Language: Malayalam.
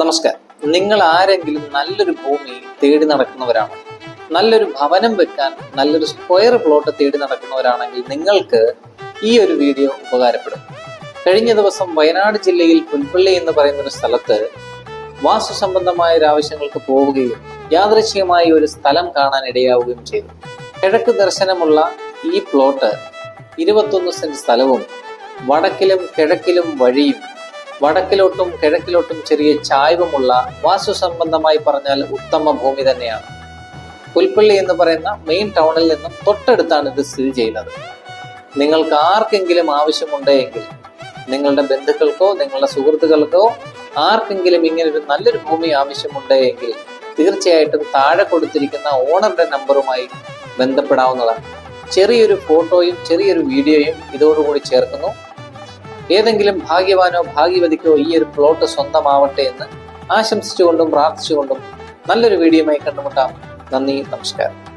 നമസ്കാരം. നിങ്ങൾ ആരെങ്കിലും നല്ലൊരു ഭൂമി തേടി നടക്കുന്നവരാണോ നല്ലൊരു ഭവനം വെക്കാൻ നല്ലൊരു സ്ക്വയർ പ്ലോട്ട് തേടി നടക്കുന്നവരാണെങ്കിൽ നിങ്ങൾക്ക് ഈ ഒരു വീഡിയോ ഉപകാരപ്പെടും. കഴിഞ്ഞ ദിവസം വയനാട് ജില്ലയിൽ പുൽപ്പള്ളി എന്ന് പറയുന്ന ഒരു സ്ഥലത്ത് വാസ്തു സംബന്ധമായ ഒരു ആവശ്യങ്ങൾക്ക് പോവുകയും യാദൃശ്യമായി ഒരു സ്ഥലം കാണാൻ ഇടയാവുകയും ചെയ്തു. കിഴക്ക് ദർശനമുള്ള ഈ പ്ലോട്ട് ഇരുപത്തൊന്ന് സെന്റ് സ്ഥലവും വടക്കിലും കിഴക്കിലും വഴിയും വടക്കിലോട്ടും കിഴക്കിലോട്ടും ചെറിയ ചായ്വുമുള്ള വാസ്തു സംബന്ധമായി പറഞ്ഞാൽ ഉത്തമ ഭൂമി തന്നെയാണ്. പുൽപ്പള്ളി എന്ന് പറയുന്ന മെയിൻ ടൗണിൽ നിന്നും തൊട്ടടുത്താണ് ഇത് സ്ഥിതി ചെയ്യുന്നത്. നിങ്ങൾക്ക് ആർക്കെങ്കിലും ആവശ്യമുണ്ടെങ്കിൽ നിങ്ങളുടെ ബന്ധുക്കൾക്കോ നിങ്ങളുടെ സുഹൃത്തുക്കൾക്കോ ആർക്കെങ്കിലും ഇങ്ങനെ ഒരു നല്ലൊരു ഭൂമി ആവശ്യമുണ്ടെങ്കിൽ തീർച്ചയായിട്ടും താഴെ കൊടുത്തിരിക്കുന്ന ഓണറുടെ നമ്പറുമായി ബന്ധപ്പെടാവുന്നതാണ്. ചെറിയൊരു ഫോട്ടോയും ചെറിയൊരു വീഡിയോയും ഇതോടുകൂടി ചേർക്കുന്നു. ഏതെങ്കിലും ഭാഗ്യവാനോ ഭാഗ്യവതിക്കോ ഈ ഒരു പ്ലോട്ട് സ്വന്തമാവട്ടെ എന്ന് ആശംസിച്ചുകൊണ്ടും പ്രാർത്ഥിച്ചുകൊണ്ടും നല്ലൊരു വീഡിയോയുമായി കണ്ടുമുട്ടാം. നന്ദി നമസ്കാരം.